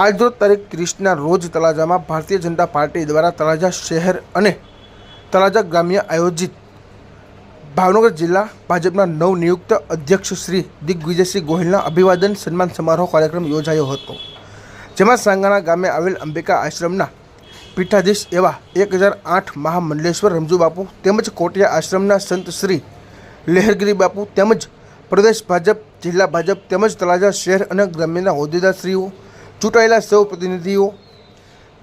આજરોજ તારીખ ત્રીસના રોજ તળાજામાં ભારતીય જનતા પાર્ટી દ્વારા તળાજા શહેર અને તળાજા ગ્રામ્ય આયોજિત ભાવનગર જિલ્લા ભાજપના નવનિયુક્ત અધ્યક્ષ શ્રી દિગ્વિજયસિંહ ગોહિલના અભિવાદન સન્માન સમારોહ કાર્યક્રમ યોજાયો હતો. જેમાં સાંગાણા ગામે આવેલ અંબિકા આશ્રમના પીઠાધીશ એવા એક હજાર આઠ મહામંડલેશ્વર રમજુ બાપુ તેમજ કોટિયા આશ્રમના સંત શ્રી લહેરગીરી બાપુ તેમજ પ્રદેશ ભાજપ, જિલ્લા ભાજપ તેમજ તળાજા શહેર અને ગ્રામ્યના હોદ્દેદારશ્રીઓ ચૂંટાયેલા સૌ પ્રતિનિધિઓ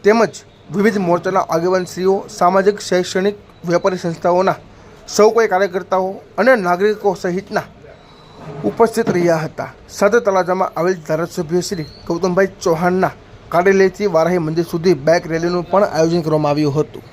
તેમજ વિવિધ મોરચાના આગેવાનશ્રીઓ, સામાજિક, શૈક્ષણિક, વેપારી સંસ્થાઓના સૌ કોઈ કાર્યકર્તાઓ અને નાગરિકો સહિતના ઉપસ્થિત રહ્યા હતા. સાથે તળાજામાં આવેલ ધારાસભ્ય શ્રી ગૌતમભાઈ ચૌહાણના કાર્યાલયથી વારાહી મંદિર સુધી બાઇક રેલીનું પણ આયોજન કરવામાં આવ્યું હતું.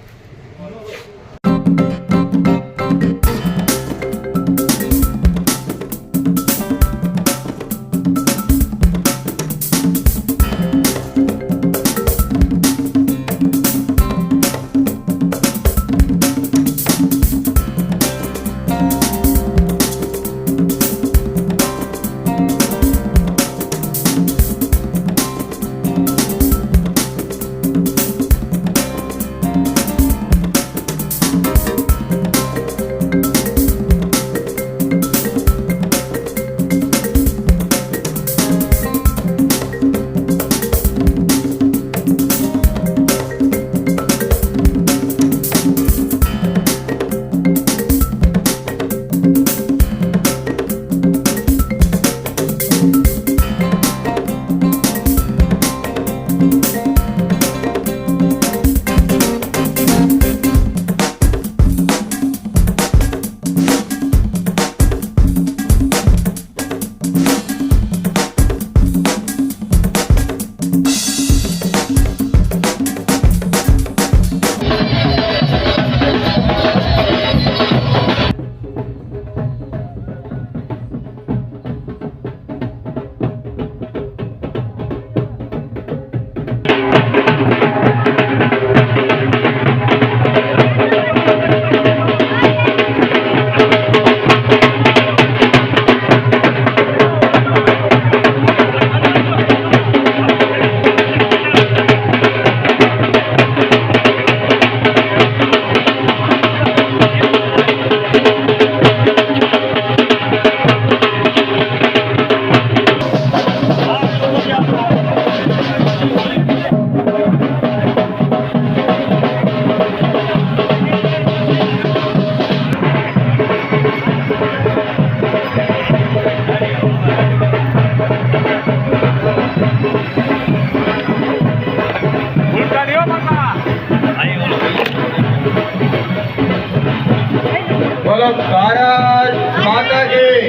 ભારત માતાજી.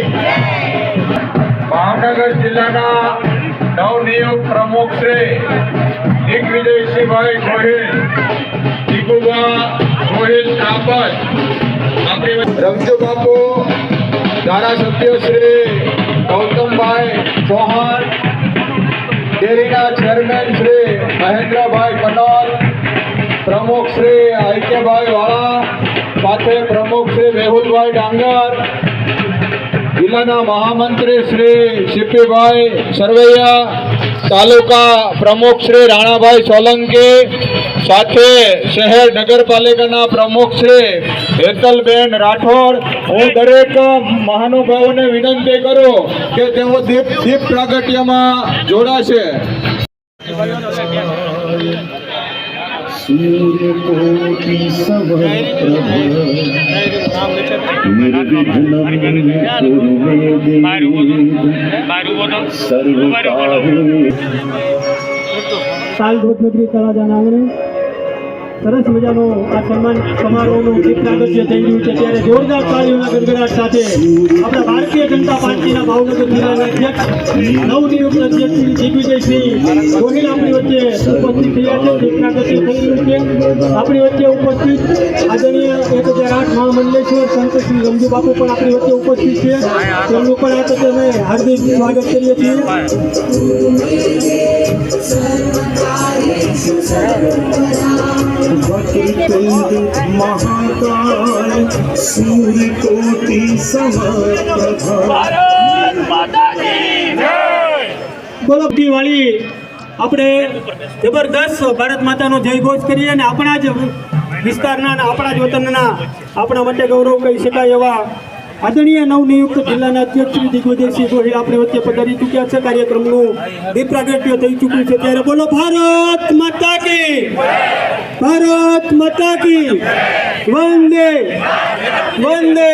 ભાવનગર જિલ્લાના નવનિયુક્ત પ્રમુખ શ્રી દિગ્વિજયસિંહભાઈ ગોહિલ, દિગુબા ગોહિલ કાપત રમજુ બાપુ, ધારાસભ્ય શ્રી ગૌતમભાઈ ચૌહાણ, ડેરીના ચેરમેન શ્રી મહેન્દ્રભાઈ પટેલ, પ્રમુખ શ્રી આઈકેભાઈ વાળા સાથે પ્રમુખ શ્રી મેહુલભાઈ ડાંગર, જિલ્લાના મહામંત્રી શ્રી સીપીભાઈ સરવૈયા, તાલુકા પ્રમુખ શ્રી રાણાભાઈ સોલંકી, સાથે શહેર નગરપાલિકાના પ્રમુખ શ્રી હેતલબેન રાઠોડ. હું દરેક મહાનુભાવોને વિનંતી કરું કે તેઓ દીપ દીપ પ્રાગટ્યમાં જોડાશે. सूर्यकोटि सवप्रभ निर्विघ्नं कुरु मे देव सर्वकार्ये साल धूप में भी करा जाना है સરસ મજાનો આ સન્માન સમારોહનું પ્રાગટ્ય થઈ રહ્યું છે. ત્યારે જોરદાર તાળીઓના ગડગડાટ સાથે આપણા ભારતીય જનતા પાર્ટીના ભાવનગર જિલ્લાના અધ્યક્ષ, નવનિયુક્ત અધ્યક્ષ શ્રી દિગ્વિજયસિંહ ગોહિલ આપણી વચ્ચે ઉપસ્થિત થયા છે. પ્રાગટ્ય થઈ રહ્યું છે. આપણી વચ્ચે ઉપસ્થિત આદરણીય એક હજાર આઠ મહામંડલેશ્વર સંત શ્રી રમજુ બાપુ પણ આપણી વચ્ચે ઉપસ્થિત છે. તેમનું પણ આ તકે અમે હાર્દિક સ્વાગત કરીએ છીએ. वक्रतुण्ड महाकाय सूर्यकोटि समप्रभ બોલો વાળી આપણે જબરદસ્ત ભારત માતાનો જય ઘોષ કરીએ અને આપણા જ વિસ્તારના અને આપણા જ વતનના આપણા માટે ગૌરવ કહી શકાય એવા આદરણીય નવનિયુક્ત જિલ્લાના અધ્યક્ષ શ્રી દિગ્વિજયસિંહ ગોહિલ આપણે વચ્ચે પધારી ચૂક્યા છે. કાર્યક્રમનું દીપ પ્રાગટ્ય થઈ ચૂક્યું છે. ત્યારે બોલો, ભારત માતા કી ભારત માતા કી વંદે વંદે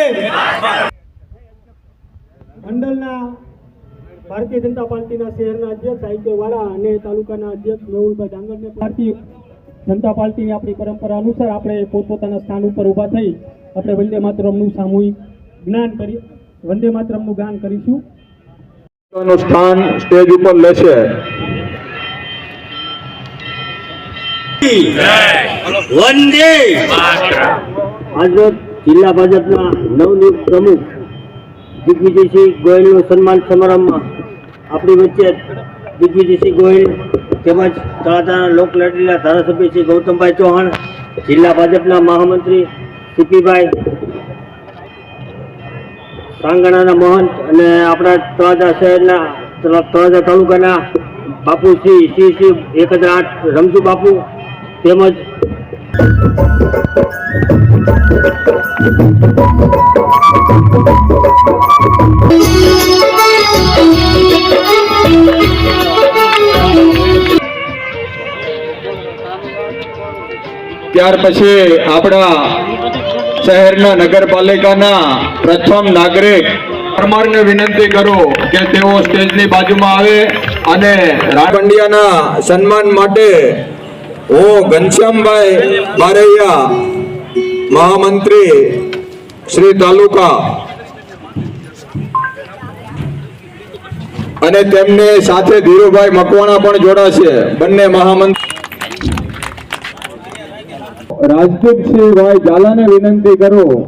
મંડળના ભારતીય જનતા પાર્ટીના શહેરના અધ્યક્ષ આઈકે વાળા અને તાલુકાના અધ્યક્ષ મેહુલભાઈ ડાંગરને ભારતીય જનતા પાર્ટીની આપણી પરંપરા અનુસાર આપણે પોતપોતાના સ્થાન ઉપર ઊભા થઈ આપણે વંદે માતરમનું સામૂહિક જ્ઞાન કરી વંદે માતરમનું ગાન કરીશું. નું સ્થાન સ્ટેજ ઉપર લેશે વંદે આજરોજ જિલ્લા ભાજપના નવનિયુક્ત પ્રમુખ દિગ્વિજયસિંહ ગોયલનું સન્માન સમારંભમાં આપણી વચ્ચે દિગ્વિજયસિંહ ગોયલ તેમજ તળાજાના લોકલાડીલા ધારાસભ્ય શ્રી ગૌતમભાઈ ચૌહાણ જિલ્લા ભાજપના મહામંત્રી સીપીભાઈ સાંગણાના મહંત અને આપણા તળાજા શહેરના તળા- તળાજા તાલુકાના બાપુ શ્રી શ્રી શ્રી એક હજાર આઠ રમજુ બાપુ તેમજ ત્યાર પછી આપણા શહેરના નગરપાલિકાના પ્રથમ નાગરિક. પરમારને વિનંતી કરું કે તેઓ સ્ટેજની બાજુમાં આવે અને રાપંડિયાના સન્માન માટે હું ઘનશ્યામભાઈ બારૈયા, મહામંત્રી શ્રી તાલુકા. અને તેમને સાથે ધીરુભાઈ મકવાણા પણ જોડાશે. બંને મહામંત્રી રાજદીપસિંહભાઈ ઝાલાને વિનંતી કરું.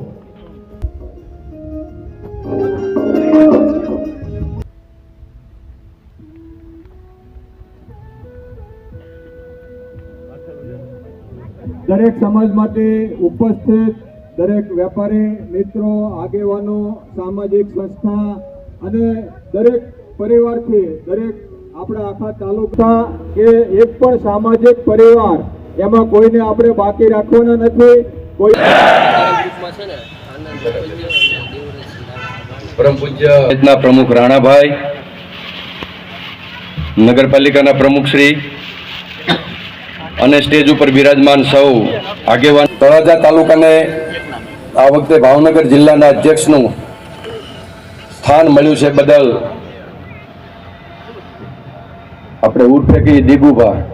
દરેક સમાજમાંથી ઉપસ્થિત દરેક વેપારી, મિત્રો, આગેવાનો, સામાજિક સંસ્થા અને દરેક પરિવારથી દરેક આપણા આખા તાલુકા કે એક પણ સામાજિક પરિવાર એમાં કોઈને આપણે બાકી રાખવાના નથી. કોઈ પ્રમુખ રાણાભાઈ, નગરપાલિકાના પ્રમુખ શ્રી, અને સ્ટેજ ઉપર બિરાજમાન સૌ આગેવાન. તળાજા તાલુકાને આ વખતે ભાવનગર જિલ્લાના અધ્યક્ષનું સ્થાન મળ્યું છે બદલ. આપણે ઉઠ ફેંકી દીગુભા તે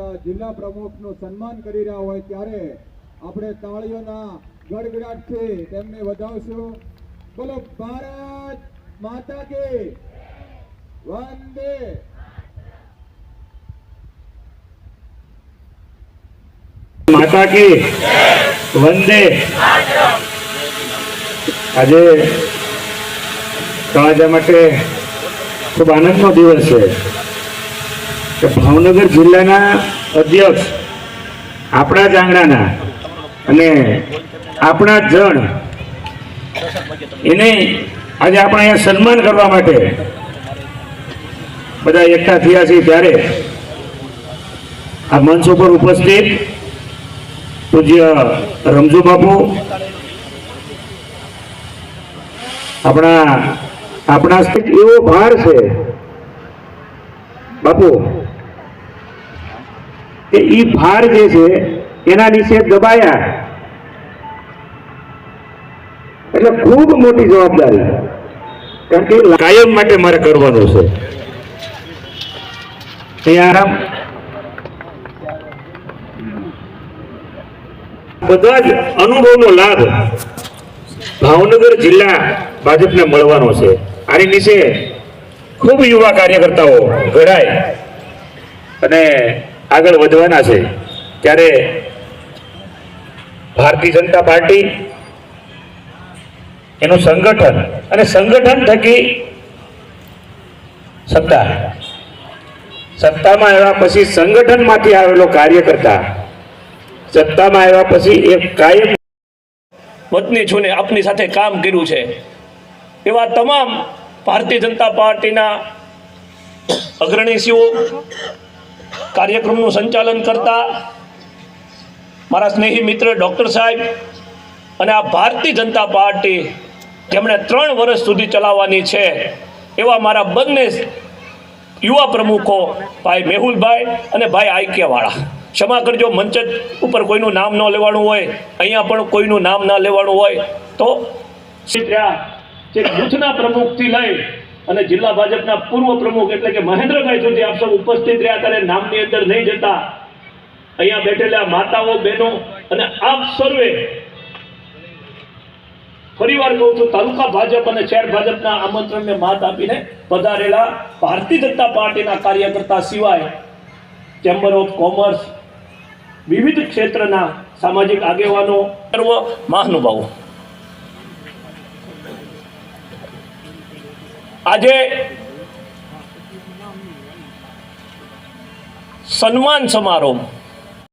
આપણા જિલ્લા પ્રમુખનું સન્માન કરી રહ્યા હોય ત્યારે આપણે તાળીઓના ગડગડાટથી તેમને વધાવશું. બોલો, ભારત માતા કે વંદે. માતા કે વંદે. આજે તળાજા માટે ખૂબ આનંદનો દિવસ છે. કે ભાવનગર જિલ્લાના અધ્યક્ષ આપણા જ આંગણાના અને આપણા જણ, એને આજે આપણે અહીંયા સન્માન કરવા માટે બધા એકઠા થયા છે ત્યારે આ મંચ ઉપર ઉપસ્થિત પૂજ્ય રમજુ બાપુ, આપણા આપણા એવો ભાર છે બાપુ કે એ ભાર જે છે, એના નીચે દબાયા. એટલે ખૂબ મોટી જવાબદારી. કારણ કે કાયમ માટે મારે કરવાનું છે. બધા જ અનુભવનો લાભ ભાવનગર જિલ્લા ભાજપને મળવાનો છે. આની નીચે ખૂબ યુવા કાર્યકર્તાઓ ઘડાય. અને આગળ વધવાના છે. ત્યારે ભારતીય જનતા પાર્ટી એનું સંગઠન અને સંગઠન થકી સત્તા. સત્તામાં આવ્યા પછી સંગઠનમાંથી આવેલો કાર્યકર્તા. સત્તામાં આવ્યા પછી એક કાયમ વતની છું આપની સાથે કામ કર્યું છે. એવા તમામ ભારતીય જનતા પાર્ટીના અગ્રણીશીઓ કાર્યક્રમનું સંચાલન કરતા મારા સ્નેહી મિત્ર ડૉક્ટર સાહેબ અને આ ભારતીય જનતા પાર્ટી જેમણે ત્રણ વર્ષ સુધી ચલાવવાની છે એવા મારા બંને યુવા પ્રમુખો ભાઈ મેહુલભાઈ અને ભાઈ આઈક્યવાળા ક્ષમા કરજો, મંચ ઉપર કોઈનું નામ ન લેવાનું હોય, અહીંયા પણ કોઈનું નામ ના લેવાનું હોય તો જે બૂથના પ્રમુખથી લઈ અને જિલ્લા ભાજપના પૂર્વ પ્રમુખ એટલે કે મહેન્દ્રભાઈ સુધી આપ સૌ ઉપસ્થિત રહ્યા ત્યારે નામની અંદર નહીં જતા. અહીંયા બેઠેલા માતાઓ, બહેનો અને આપ સર્વે. ફરીવાર કહું છું, તાલુકા ભાજપ અને શહેર ભાજપના આમંત્રણને માત આપીને પધારેલા ભારતીય જનતા પાર્ટીના કાર્યકર્તા સિવાય ચેમ્બર ઓફ કોમર્સ, વિવિધ ક્ષેત્રના સામાજિક આગેવાનો, સર્વ મહાનુભાવો. આજે સન્માન સમારોહ.